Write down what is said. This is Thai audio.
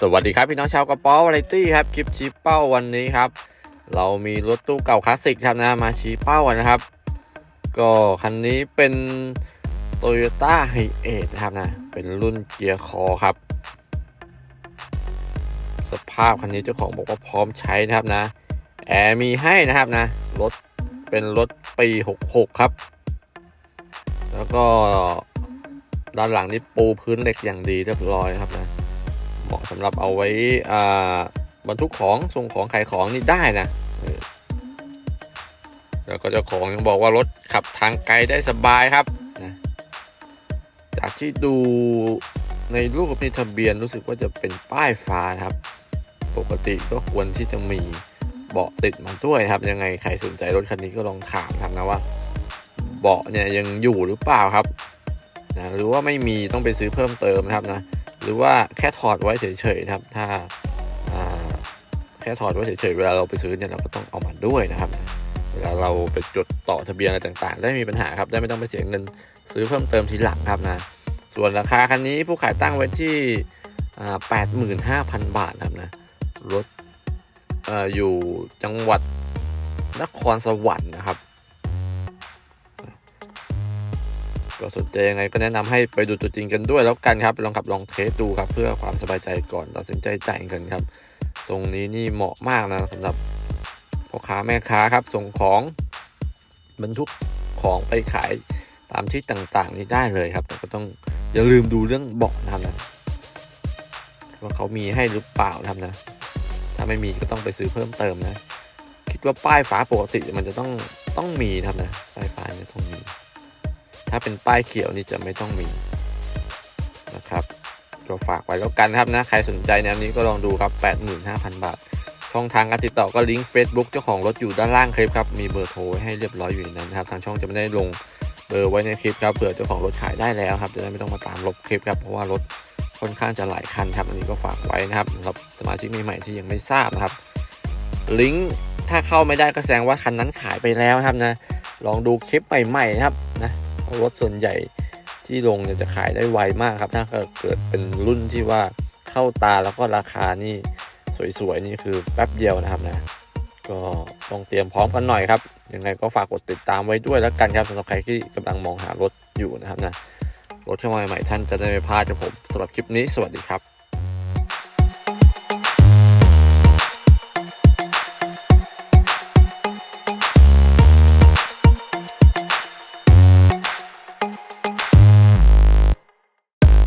สวัสดีครับพี่น้องชาวกระป๋อวาไรตี้ครับ คลิปชี้เป้าวันนี้ครับ เรามีรถตู้เก่าคลาสสิกครับนะมาชี้เป้ากันนะครับ ก็คันนี้เป็น Toyota h i a c e นะครับนะ เป็นรุ่นเกียร์คอครับ สภาพคันนี้เจ้าของบอกว่าพร้อมใช้นะครับนะ แอร์มีให้นะครับนะ รถเป็นรถปี 66 ครับ แล้วก็ด้านหลังนี่ปูพื้นเหล็กอย่างดีเรียบร้อยครับนะ เหมาะสำหรับเอาไว้บรรทุกของส่งของขายของนี่ได้นะเออแล้วก็เจ้าของยังบอกว่ารถขับทางไกลได้สบายครับนะจากที่ดูในรูปในทะเบียนรู้สึกว่าจะเป็นป้ายฟ้าครับ ปกติก็ควรที่จะมีเบาะติดมาด้วยครับ ยังไงใครสนใจรถคันนี้ก็ลองถามครับนะว่า เบาะเนี่ยยังอยู่หรือเปล่าครับนะหรือว่าไม่มีต้องไปซื้อเพิ่มเติมนะครับนะ หรือว่าแค่ถอดไว้เฉยๆนะครับ ถ้าแค่ถอดไว้เฉยๆเวลาเราไปซื้อเนี่ยเราก็ต้องเอามาด้วยนะครับ เวลาเราไปจดต่อทะเบียนอะไรต่างๆ ได้ไม่มีปัญหาครับ ได้ไม่ต้องไปเสียเงินซื้อเพิ่มเติมทีหลังครับนะ ส่วนราคาคันนี้ผู้ขายตั้งไว้ที่แปดหมื่นห้าพันบาทนะครับนะ รถออยู่จังหวัดนครสวรรค์นะครับ ก็สนใจยังไงก็แนะนำให้ไปดูตัวจริงกันด้วยแล้วกันครับ ลองขับลองเทสดูครับ เพื่อความสบายใจก่อนตัดสินใจจ่ายเงินครับทรงนี้นี่เหมาะมากนะสำหรับพ่อค้าแม่ค้าครับส่งของบรรทุกของไปขายตามที่ต่างๆนี่ได้เลยครับ แต่ก็ต้องอย่าลืมดูเรื่องเบาะนะครับนะว่าเขามีให้หรือเปล่านะครับนะ ถ้าไม่มีก็ต้องไปซื้อเพิ่มเติมนะ คิดว่าป้ายฟ้าปกติมันจะต้องต้องมีนะครับนะป้ายฟ้าเนี่ยต้องมี ถ้าเป็นป้ายเขียวนี่จะไม่ต้องมีนะครับก็ฝากไว้แล้วกันครับนะ ใครสนใจแนวนี้ก็ลองดูครับ 85,000 บาท ช่องทางการติดต่อก็ลิงก์ Facebook เจ้าของรถอยู่ด้านล่างคลิปครับ มีเบอร์โทรให้เรียบร้อยอยู่ในนั้นนะครับ ทางช่องจะไม่ได้ลงเบอร์ไว้ในคลิปครับ เผื่อเจ้าของรถขายได้แล้วครับ จะได้ไม่ต้องมาตามลบคลิปครับ เพราะว่ารถค่อนข้างจะหลายคันครับ อันนี้ก็ฝากไว้นะครับสำหรับสมาชิกใหม่ๆที่ยังไม่ทราบนะครับ ลิงก์ถ้าเข้าไม่ได้ก็แสดงว่าคันนั้นขายไปแล้วนะครับนะ ลองดูคลิปใหม่ๆนะครับนะ รถส่วนใหญ่ที่ลงเนี่ยจะขายได้ไวมากครับ ถ้าเกิดเป็นรุ่นที่ว่าเข้าตาแล้วก็ราคานี่สวยๆนี่คือแป๊บเดียวนะครับนะ ก็ต้องเตรียมพร้อมกันหน่อยครับยังไงก็ฝากกดติดตามไว้ด้วยแล้วกันครับสำหรับใครที่กำลังมองหารถอยู่นะครับนะรถเข้ามาใหม่ท่านจะได้ไม่พลาดจากผมสำหรับคลิปนี้สวัสดีครับ